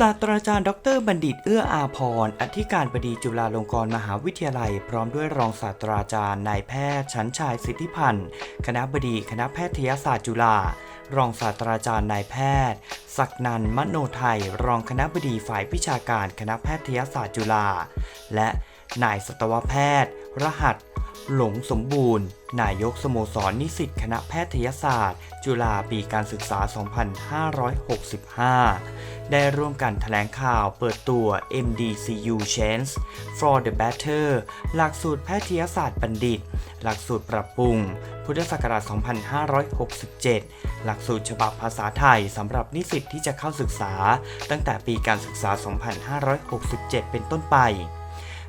ศาสตราจารย์ดร บัณฑิตเอื้ออาพรอธิการบดีจุฬาลงกรณ์มหาวิทยาลัย พร้อมด้วยรองศาสตราจารย์นายแพทย์ชันชายสิทธิพันธ์คณะบดีคณะแพทยศาสตร์จุฬารองศาสตราจารย์นายแพทย์ ศักนันมโนไทย รองคณะบดีฝ่ายวิชาการคณะแพทยศาสตร์จุฬาและนายสัตวแพทย์ รหัส หลงสมบูรณ์ นายกสโมสรนิสิตคณะแพทยศาสตร์ จุฬาปีการศึกษา 2565 ได้ร่วมกันแถลงข่าวเปิดตัว MDCU Chance for the Better หลักสูตรแพทยศาสตร์บัณฑิต หลักสูตรปรับปรุง พุทธศักราช 2567 หลักสูตรฉบับภาษาไทยสำหรับนิสิตที่จะเข้าศึกษา ตั้งแต่ปีการศึกษา 2567 เป็นต้นไป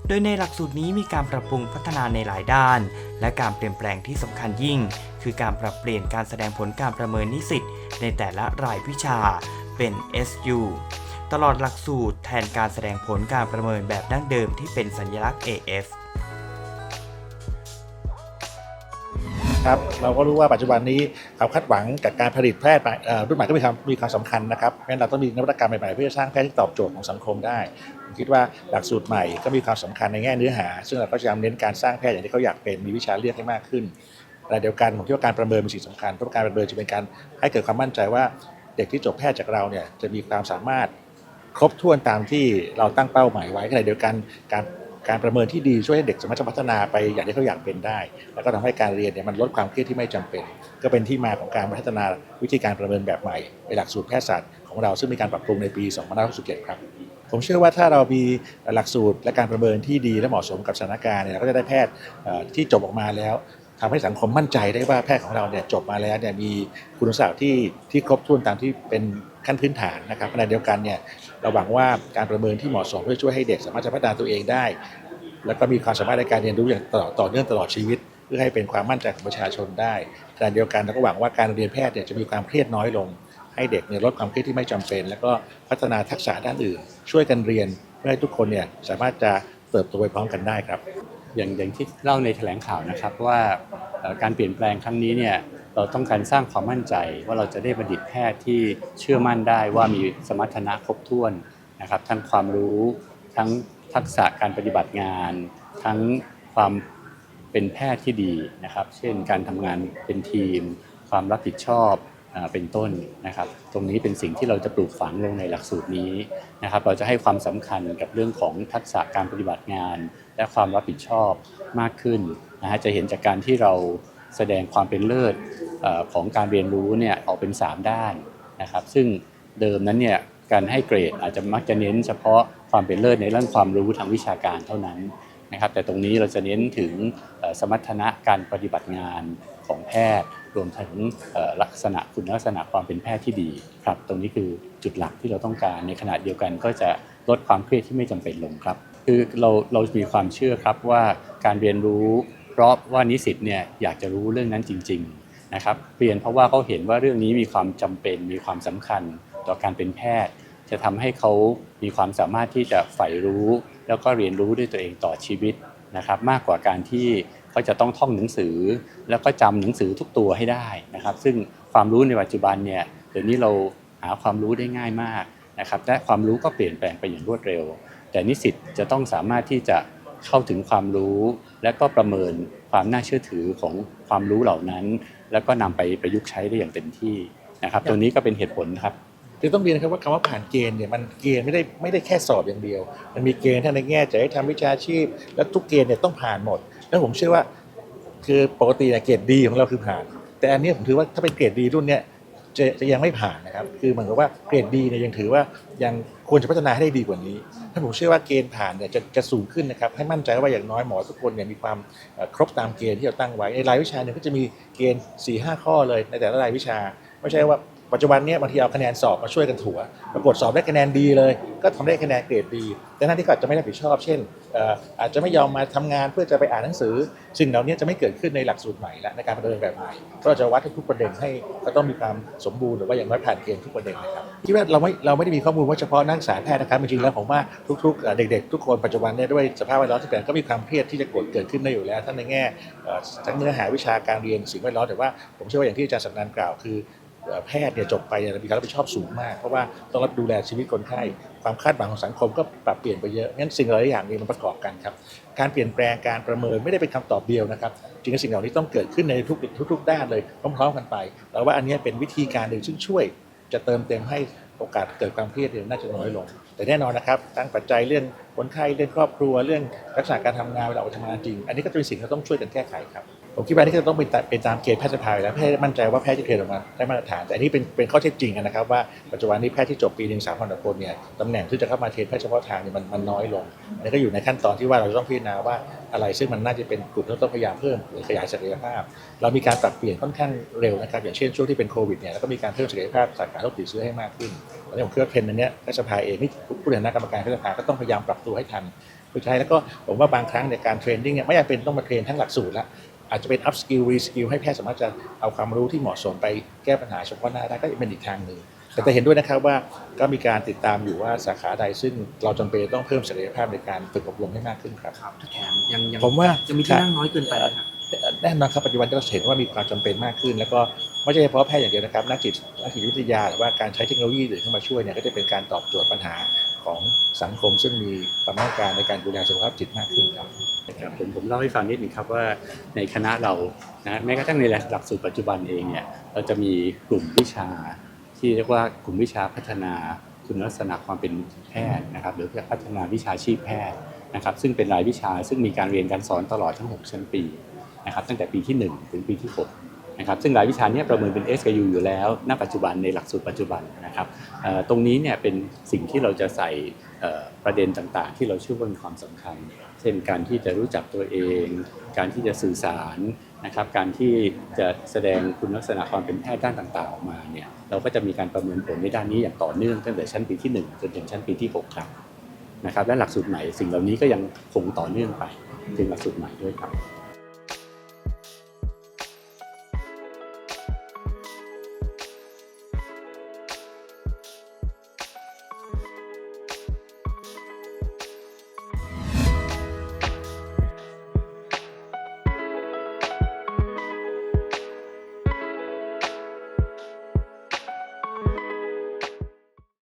โดยในหลักสูตรนี้มีการปรับปรุงพัฒนาในหลายด้าน และการเปลี่ยนแปลงที่สำคัญยิ่ง คือการปรับเปลี่ยนการแสดงผลการประเมินนิสิตในแต่ละรายวิชา เป็น SU ตลอดหลักสูตรแทนการแสดงผลการประเมินแบบดั้งเดิมที่เป็นสัญลักษณ์ AF ครับเราก็รู้ว่าปัจจุบันนี้ความคาดหวังกับการผลิตแพทย์ใหม่รุ่นใหม่ก็มีความมีความสำคัญนะครับเพราะฉะนั้นเราต้องมีนวัตกรรมใหม่ๆเพื่อสร้างแพทย์ที่ตอบโจทย์ของสังคมได้ผมคิดว่าหลักสูตรใหม่ก็มีความสำคัญในแง่เนื้อหา ซึ่งเราก็จะเน้นการสร้างแพทย์อย่างที่เขาอยากเป็นมีวิชาเลือกให้มากขึ้นแต่เดียวกันผมคิดว่าการประเมินเป็นสิ่งสำคัญเพราะการประเมินจะเป็นการให้เกิดความมั่นใจว่า เด็กที่จบแพทย์จากเราเนี่ยจะมีความสามารถครบถ้วนตามที่เราตั้งเป้าหมายไว้ขณะเดียวกันการการประเมินที่ดีช่วยให้เด็กสามารถพัฒนาไปอย่างที่เขาอยากเป็นได้ แล้วก็ทำให้การเรียนเนี่ยมันลดความเครียดที่ไม่จำเป็น ก็เป็นที่มาของการพัฒนาวิธีการประเมินแบบใหม่ในหลักสูตรแพทยศาสตร์ของเราซึ่งมีการปรับปรุงในปี2567ครับผมเชื่อว่าถ้าเรามีหลักสูตรและการประเมินที่ดีและเหมาะสมกับสถานการณ์เนี่ยเราก็จะได้แพทย์ที่จบออกมาแล้ว ทำให้สังคมมั่นใจได้ว่าแพทย์ของเราเนี่ยจบมาแล้วเนี่ยมีคุณสมบัติที่ที่ครบถ้วนตามที่เป็นขั้นพื้นฐานนะครับขณะเดียวกันเนี่ยเราหวังว่าการประเมินที่เหมาะสมเพื่อช่วยให้เด็กสามารถจะพัฒนาตัวเองได้ แล้วก็มีความสามารถในการเรียนรู้อย่างต่อต่อเนื่องตลอดชีวิต เพื่อให้เป็นความมั่นใจของประชาชนได้ขณะเดียวกันเราก็หวังว่าการเรียนแพทย์เนี่ยจะมีความเครียดน้อยลง ให้เด็กเนี่ยลดความเครียดที่ไม่จำเป็น แล้วก็พัฒนาทักษะด้านอื่น ช่วยกันเรียนเพื่อให้ทุกคนเนี่ยสามารถจะเติบโตไปพร้อมกันได้ครับ อย่างอย่างที่เล่าในแถลงข่าวนะครับว่าการเปลี่ยนแปลงครั้งนี้เนี่ยเราต้องการสร้างความมั่นใจว่าเราจะได้บัณฑิตแพทย์ที่เชื่อมั่นได้ว่ามีสมรรถนะครบถ้วนนะครับทั้งความรู้ทั้งทักษะการปฏิบัติงาน ทั้งความเป็นแพทย์ที่ดีนะครับ เช่นการทำงานเป็นทีม ความรับผิดชอบ เป็นต้นนะครับ ตรงนี้เป็นสิ่งที่เราจะปลูกฝังลงในหลักสูตรนี้นะครับ เราจะให้ความสำคัญกับเรื่องของทักษะการปฏิบัติงาน และความรับผิดชอบมากขึ้นนะฮะจะเห็นจากการที่เราแสดงความเป็นเลิศของการเรียนรู้เนี่ยออกเป็น 3 ด้านนะครับ ซึ่งเดิมนั้นเนี่ยการให้เกรดอาจจะมักจะเน้นเฉพาะความเป็นเลิศในเรื่องความรู้ทางวิชาการเท่านั้นนะครับ แต่ตรงนี้เราจะเน้นถึงสมรรถนะการปฏิบัติงานของแพทย์ รวมถึงลักษณะคุณลักษณะความเป็นแพทย์ที่ดีครับตรงนี้คือจุดหลักที่เราต้องการในขณะเดียวกันก็จะลดความเครียดที่ไม่จำเป็นลงครับ คือเราเรามีความเชื่อครับว่าการเรียนรู้เพราะว่านิสิตเนี่ยอยากจะรู้เรื่องนั้นจริง ๆนะครับเรียนเพราะว่าเขาเห็นว่าเรื่องนี้มีความจำเป็นมีความสำคัญต่อการเป็นแพทย์ จะทำให้เขามีความสามารถที่จะใฝ่รู้ แล้วก็เรียนรู้ด้วยตัวเองต่อชีวิตนะครับ มากกว่าการที่ เขาจะต้องท่องหนังสือ แล้วก็จำหนังสือทุกตัวให้ได้นะครับ ซึ่งความรู้ในปัจจุบันเนี่ยเดี๋ยวนี้เราหาความรู้ได้ง่ายมากนะครับและความรู้ก็เปลี่ยนแปลงไปอย่างรวดเร็ว แต่นิสิตจะต้องสามารถที่จะเข้าถึงความรู้ และก็ประเมินความน่าเชื่อถือของความรู้เหล่านั้น แล้วก็นำไปประยุกต์ใช้ได้อย่างเต็มที่นะครับตรงนี้ก็เป็นเหตุผลครับคือต้องเรียนนะครับว่าคำว่าผ่านเกณฑ์เนี่ยมันเกณฑ์ไม่ได้ไม่ได้แค่สอบอย่างเดียว มันมีเกณฑ์ทั้งในแง่จะให้ทำวิชาชีพ และทุกเกณฑ์เนี่ยต้องผ่านหมด แล้วผมเชื่อว่า คือปกติเนี่ยเกรดดีของเราคือผ่าน แต่อันนี้ผมถือว่าถ้าเป็นเกรดดีรุ่นเนี้ยจะจะยังไม่ผ่านนะครับ คือเหมือนกับว่าเกรดดีเนี่ยยังถือว่ายังควรจะพัฒนาให้ได้ดีกว่านี้ ถ้าผมเชื่อว่าเกณฑ์ผ่านเนี่ยจะจะสูงขึ้นนะครับ ให้มั่นใจว่าอย่างน้อยหมอทุกคนเนี่ยมีความครบตามเกณฑ์ที่เราตั้งไว้ ในรายวิชาเนี่ยก็จะมีเกณฑ์4ี่ห้าข้อเลยในแต่ละรายวิชา ไม่ใช่ว่า ปัจจุบันเนี้บางทีเอาคะแนนสอบมาช่วยกันถัวปรากฏสอบได้คะแนนดีเลย ก็ทำได้คะแนนเกรดดี แต่หน้าที่ก็อาจจะไม่รับผิดชอบ เช่นอาจจะไม่ยอมมาทำงานเพื่อจะไปอ่านหนังสือสิ่งเหล่านี้จะไม่เกิดขึ้นในหลักสูตรใหม่และในการดำเนินแบบใหม่ก็จะวัดทุกประเด็นให้ก็ต้องมีความสมบูรณ์หรือว่าอย่างน้อยผ่านเกณฑ์ทุกประเด็นนะครับที่ว่าเราไม่เราไม่ได้มีข้อมูลว่าเฉพาะนักศึกษาแพทย์นะครับจริงๆแล้วผมว่าทุกๆ เด็ก ๆ ทุกคนปัจจุบันเนี่ยด้วยสภาพแวดล้อมที่เปลี่ยนก็มีความเครียดที่จะเกิดเกิดขึ้นได้อยู่แล้วทั้งในแง่ทั้งเนื้อหาวิชาการเรียนสิ่งแวดล้อมแต่ว่าผมเชื่อว่าอย่างที่อาจารย์สักนันกล่าวคือ แพทย์เนี่ยจบไปเนี่ยมีการรับผิดชอบสูงมาก เพราะว่าต้องรับดูแลชีวิตคนไข้ ความคาดหวังของสังคมก็ปรับเปลี่ยนไปเยอะงั้นสิ่งหลายอย่างนี้มันประกอบกันครับการเปลี่ยนแปลงการประเมินไม่ได้เป็นคำตอบเดียวนะครับจริงๆสิ่งเหล่านี้ต้องเกิดขึ้นในทุกทุกๆด้านเลยพร้อมๆกันไปแล้วว่าอันนี้เป็นวิธีการหนึ่งซึ่งช่วย จะเติมเต็มให้โอกาสเกิดความเครียดเนี่ยน่าจะน้อยลง แต่แน่นอนนะครับทั้งปัจจัยเรื่อง คนไข้เรื่องครอบครัวเรื่องลักษณะการทำงานเวลาออกทำงานจริง อันนี้ก็จะเป็นสิ่งที่เราต้องช่วยกันแก้ไขครับผมคิดว่านี่ก็ต้องเป็นตามเป็นตามเกณฑ์แพทยสภายแล้วแพทย์มั่นใจว่าแพทย์จะเทรนออกมาได้มาตรฐาน แต่อันนี้เป็นเป็นข้อเท็จจริงนะครับว่าปัจจุบันนี้แพทย์ที่จบปีหนึ่งสามพันกว่าคนเนี่ยตำแหน่งที่จะเข้ามาเทรนแพทย์เฉพาะทางเนี่ยมันมันน้อยลงอันนี้ก็อยู่ในขั้นตอนที่ว่าเราต้องพิจารณาว่าอะไรซึ่งมันน่าจะเป็นกลุ่มที่เราต้องพยายามเพิ่มหรือขยายศักยภาพ เรามีการปรับเปลี่ยนค่อนข้างเร็วนะครับอย่างเช่นช่วงที่เป็นโควิดเนี่ยเราก็มีการเพิ่มศักยภาพสาขาโรคติดเชื้อให้มากขึ้นตอนนี้ผมคิดว่าเทรนนเนี้ยแพทยสภาเองนี่ผู้บริหารกรรมการแพทยสภาก็ต้องพยายามปรับตัวให้ทันสุดท้ายแล้วก็ผมว่าบางครั้งในการเทรนนิ่งเนี่ยไม่จำเป็นต้องมาเทรนทั้งหลักสูตรละอาจจะเป็น up skill re skill ให้แพทย์สามารถจะเอาความรู้ที่เหมาะสมไปแก้ปัญหาเฉพาะหน้าได้ก็เป็นอีกทางหนึ่งแต่แต่เห็นด้วยนะครับว่าก็มีการติดตามอยู่ว่าสาขาใดซึ่งเราจำเป็นต้องเพิ่มศักยภาพในการฝึกอบรมให้มากขึ้นครับครับถ้าแถมยังยังผมว่าจะมีที่นั่งน้อยเกินไปนะครับแน่นอนครับปัจจุบันก็เห็นว่ามีความจำเป็นมากขึ้น แล้วก็ไม่ใช่เฉพาะแพทย์อย่างเดียวนะครับนักจิตนักจิตวิทยาหรือว่าการใช้เทคโนโลยีอื่นเข้ามาช่วยเนี่ยก็จะเป็นการตอบโจทย์ปัญหา ของสังคม ซึ่งมีความต้องการในการดูแลสุขภาพจิตมากขึ้นครับครับผมผมเล่าให้ฟังนิดนึงครับว่าในคณะเรานะแม้กระทั่งในหลักสูตรปัจจุบันเองเนี่ยเราจะมีกลุ่มวิชา ที่เรียกว่ากลุ่มวิชาพัฒนาคุณลักษณะความเป็นแพทย์นะครับ หรือพัฒนาวิชาชีพแพทย์นะครับ ซึ่งเป็นรายวิชาซึ่งมีการเรียนการสอนตลอดทั้ง 6 ชั้นปีนะครับตั้งแต่ปีที่ 1 ถึงปีที่ 6 นะครับซึ่งรายวิชาเนี้ประเมินเป็น SKU อยู่แล้ว ณ ปัจจุบันในหลักสูตรปัจจุบันนะครับตรงนี้เนี่ยเป็นสิ่งที่เราจะใส่ประเด็นต่างๆ ที่เราเชื่อว่ามีความสำคัญ เช่นการที่จะรู้จักตัวเอง การที่จะสื่อสารนะครับการที่จะแสดงคุณลักษณะความเป็นแพทย์ด้านต่างๆออกมาเนี่ยเราก็จะมีการประเมินผลในด้านนี้อย่างต่อเนื่องตั้งแต่ชั้นปีที่ 1 จนถึงชั้นปีที่ 6 ครับนะครับและหลักสูตรใหม่สิ่งเหล่านี้ก็ยังคงต่อเนื่องไปถึงหลักสูตรใหม่ด้วยครับ